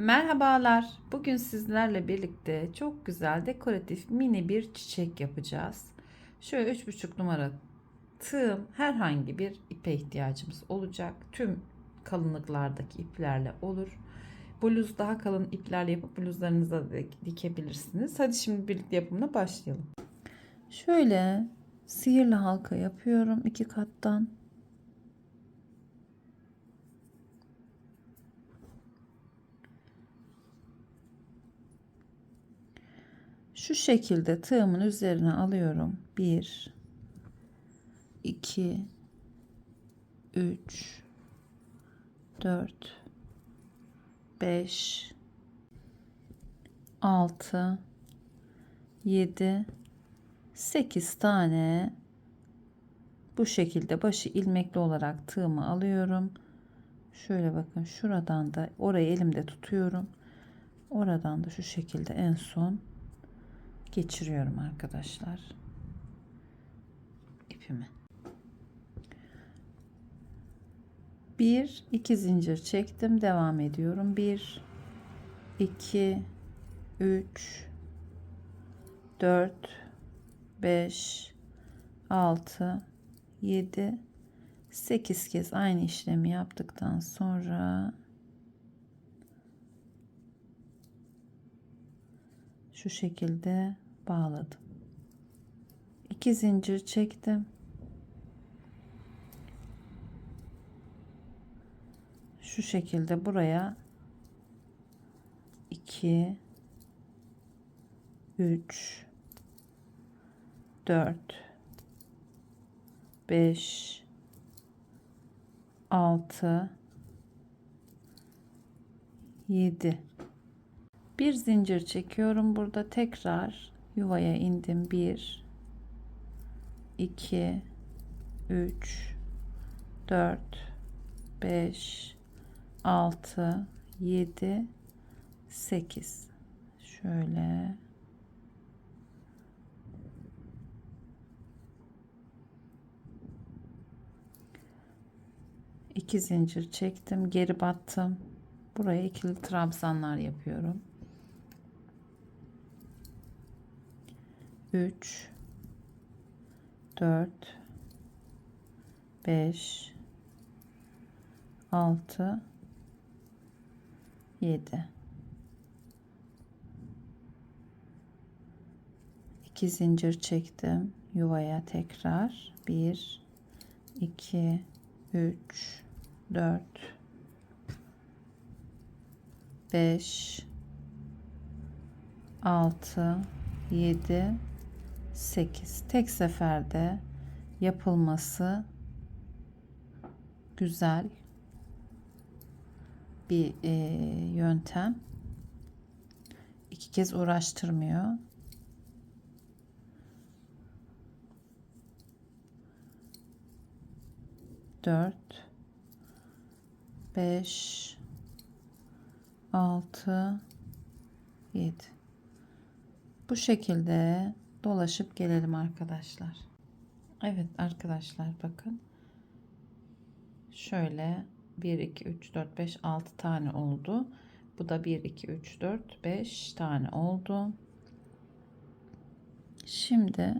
Merhabalar. Bugün sizlerle birlikte çok güzel dekoratif mini bir çiçek yapacağız. Şöyle 3,5 numara tığım herhangi bir ipe ihtiyacımız olacak. Tüm kalınlıklardaki iplerle olur. Bluz daha kalın iplerle yapıp bluzlarınıza da dikebilirsiniz. Hadi şimdi birlikte yapımına başlayalım. Şöyle sihirli halka yapıyorum iki kattan. Şu şekilde tığımın üzerine alıyorum. 1 2 3 4 5 6 7 8 tane bu şekilde başı ilmekli olarak tığımı alıyorum. Şöyle bakın şuradan da orayı elimde tutuyorum. Oradan da şu şekilde en son geçiriyorum arkadaşlar. ipimi. Bir, iki zincir çektim. Devam ediyorum. Bir, iki, üç, dört, beş, altı, yedi, sekiz kez aynı işlemi yaptıktan sonra şu şekilde bağladım. İki zincir çektim. Şu şekilde buraya 2 3 4 5 6 7 bir zincir çekiyorum burada. Tekrar yuvaya indim. 1 2 3 4 5 6 7 8 şöyle. İki zincir çektim. Geri battım. Buraya ikili trabzanlar yapıyorum 3 4 5 6 7 2 zincir çektim yuvaya tekrar. 1 2 3 4 5 6 7 8 tek seferde yapılması güzel bir e, yöntem. İki kez uğraştırmıyor. Dört, beş, altı, yedi. Bu şekilde dolaşıp gelelim arkadaşlar. Evet arkadaşlar bakın. Şöyle 1 2 3 4 5 6 tane oldu. Bu da 1 2 3 4 5 tane oldu. Şimdi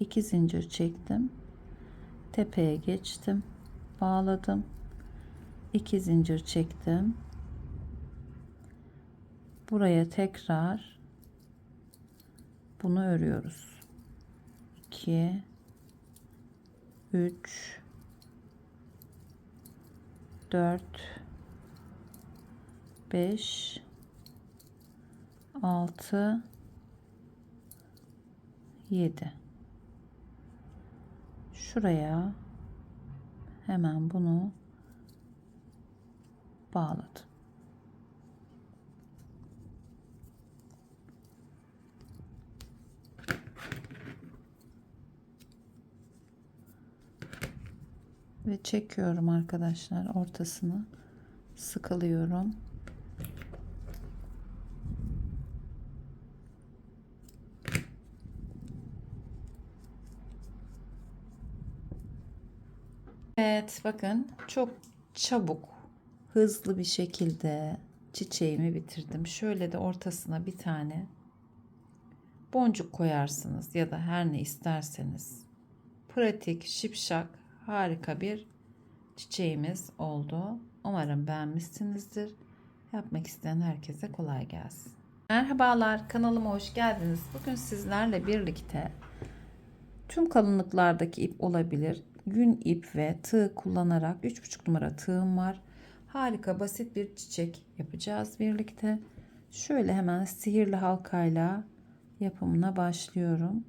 iki zincir çektim. Tepeye geçtim. Bağladım. 2 zincir çektim buraya tekrar bunu örüyoruz. 2 3 4 5 6 7 şuraya hemen bunu bağladım ve çekiyorum arkadaşlar ortasını sıkılıyorum Evet bakın çok çabuk hızlı bir şekilde çiçeğimi bitirdim. Şöyle de ortasına bir tane boncuk koyarsınız ya da her ne isterseniz. Pratik, şipşak, harika bir çiçeğimiz oldu. Umarım beğenmişsinizdir. Yapmak isteyen herkese kolay gelsin. Merhabalar, kanalıma hoş geldiniz. Bugün sizlerle birlikte tüm kalınlıklardaki ip olabilir. Yün ip ve tığ kullanarak 3,5 numara tığım var. Harika basit bir çiçek yapacağız birlikte. Şöyle hemen sihirli halkayla yapımına başlıyorum.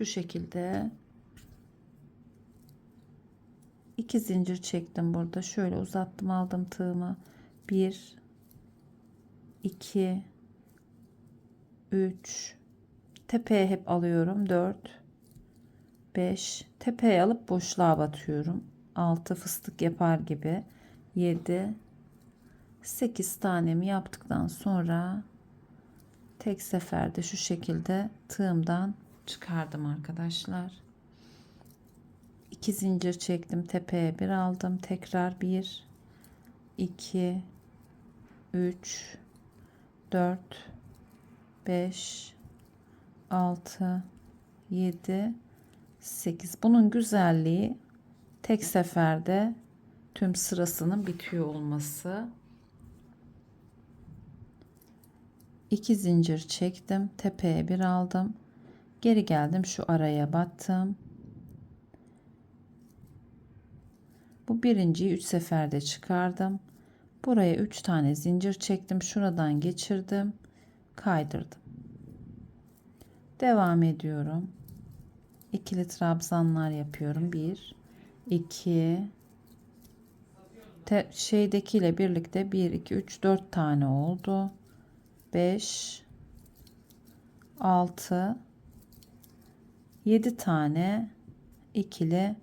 Şu şekilde. İki zincir çektim burada. Şöyle uzattım aldım tığımı. 1 2 3 tepeye hep alıyorum. 4 5 tepeye alıp boşluğa batıyorum. 6 fıstık yapar gibi. 7 8 tanemi yaptıktan sonra tek seferde şu şekilde tığımdan çıkardım arkadaşlar. 2 zincir çektim tepeye bir aldım. Tekrar 1 2 3 4 5 6 7 8 bunun güzelliği tek seferde tüm sırasının bitiyor olması. 2 zincir çektim tepeye bir aldım geri geldim şu araya battım. Bu birinciyi 3 seferde çıkardım. Buraya 3 tane zincir çektim şuradan geçirdim kaydırdım. Devam ediyorum. İkili trabzanlar yapıyorum. 1 2 te, şeydekiyle birlikte 1 2 3 4 tane oldu. 5 6 7 tane ikili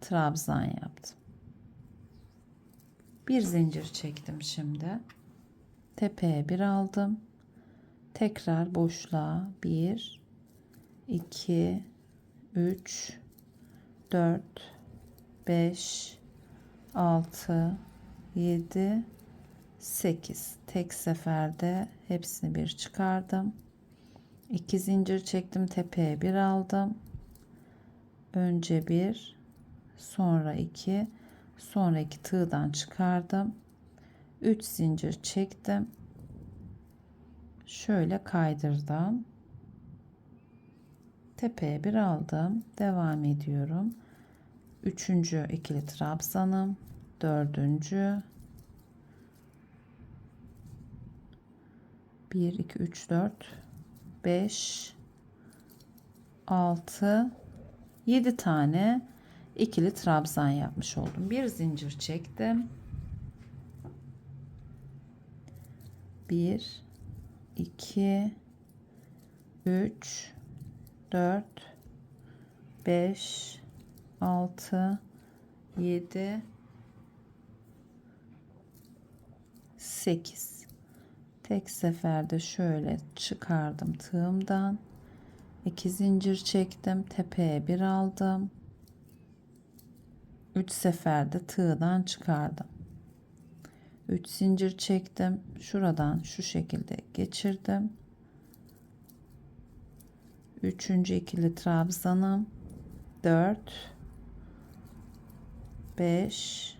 trabzan yaptım. Bir zincir çektim şimdi. Tepeye bir aldım. Tekrar boşluğa 1 2 3 4 5 6 7 8 tek seferde hepsini bir çıkardım 2 zincir çektim tepeye bir aldım. Önce bir sonra 2 sonra 2 tığdan çıkardım. 3 zincir çektim. Şöyle kaydırdım. Tepeye bir aldım. Devam ediyorum. Üçüncü ikili trabzanım. Dördüncü. 1 2 3 4 5 6 7 tane ikili trabzan yapmış oldum. Bir zincir çektim. 1 2 3 4 5 6 7 8 tek seferde şöyle çıkardım tığımdan. 2 zincir çektim tepeye bir aldım. 3 seferde tığdan çıkardım. 3 zincir çektim şuradan şu şekilde geçirdim. Üçüncü ikili trabzanım 4 5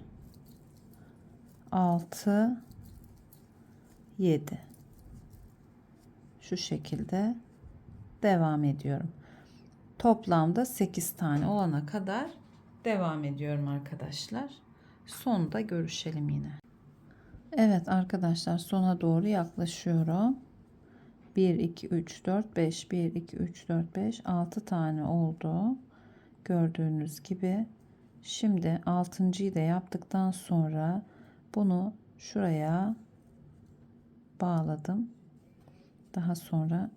6 7 şu şekilde devam ediyorum. Toplamda 8 tane olana kadar devam ediyorum arkadaşlar. Sonda görüşelim yine. Evet arkadaşlar sona doğru yaklaşıyorum. 1 2 3 4 5 1 2 3 4 5 6 tane oldu. Gördüğünüz gibi. Şimdi altıncıyı da yaptıktan sonra bunu şuraya bağladım. Daha sonra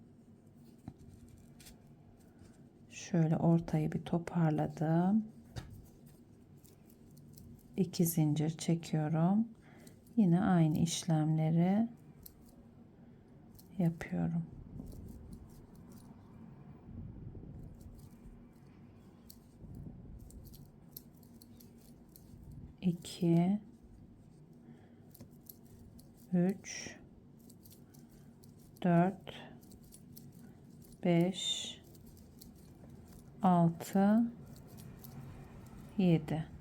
şöyle ortayı bir toparladım. 2 zincir çekiyorum. Yine aynı işlemleri yapıyorum. 2 3 4 5 6 7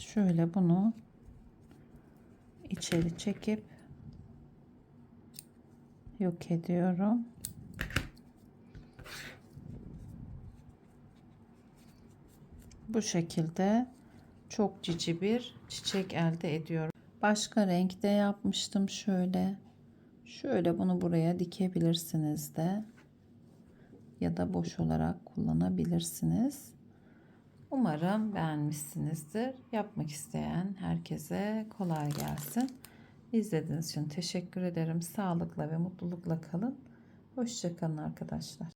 Şöyle bunu içeri çekip yok ediyorum. Bu şekilde çok cici bir çiçek elde ediyorum. Başka renkte yapmıştım şöyle. Şöyle bunu buraya dikebilirsiniz de ya da boş olarak kullanabilirsiniz. Umarım beğenmişsinizdir. Yapmak isteyen herkese kolay gelsin. İzlediğiniz için teşekkür ederim. Sağlıkla ve mutlulukla kalın. Hoşçakalın arkadaşlar.